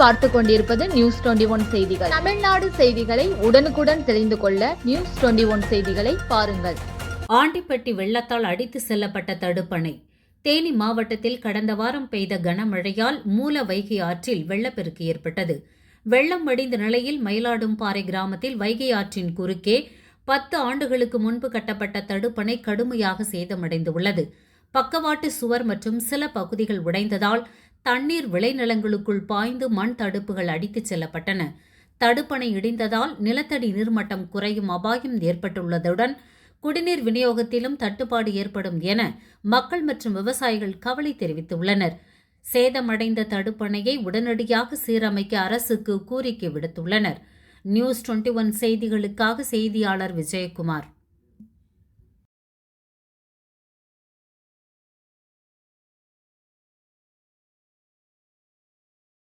பார்த்து கொண்டிருப்பது news twenty one செய்திகள். தமிழ்நாடு செய்திகளை உடனுக்குடன் தெரிந்து கொள்ள நியூஸ் டுவெண்டி ஒன் செய்திகளை பாருங்கள். ஆண்டிப்பட்டி வெள்ளத்தால் அடித்து செல்லப்பட்ட தடுப்பணை. தேனி மாவட்டத்தில் கடந்த வாரம் பெய்த கனமழையால் மூல வைகை ஆற்றில் வெள்ளப்பெருக்கு ஏற்பட்டது. வெள்ளம் வடிந்த நிலையில் மயிலாடும்பாறை கிராமத்தில் வைகை ஆற்றின் குறுக்கே பத்து ஆண்டுகளுக்கு முன்பு கட்டப்பட்ட தடுப்பணை கடுமையாக சேதமடைந்துள்ளது. பக்கவாட்டு சுவர் மற்றும் சில பகுதிகள் உடைந்ததால் தண்ணீர் விளைநிலங்களுக்குள் பாய்ந்து மண் தடுப்புகள் அடித்துச் செல்லப்பட்டன. தடுப்பணை இடிந்ததால் நிலத்தடி நீர்மட்டம் குறையும் அபாயம் ஏற்பட்டுள்ளதுடன் குடிநீர் விநியோகத்திலும் தட்டுப்பாடு ஏற்படும் என மக்கள் மற்றும் விவசாயிகள் கவலை தெரிவித்துள்ளனர். சேதமடைந்த தடுப்பணையை உடனடியாக சீரமைக்க அரசுக்கு கோரிக்கை விடுத்துள்ளனர். நியூஸ் டுவெண்ட்டி ஒன் செய்திகளுக்காக செய்தியாளர் விஜயகுமார்.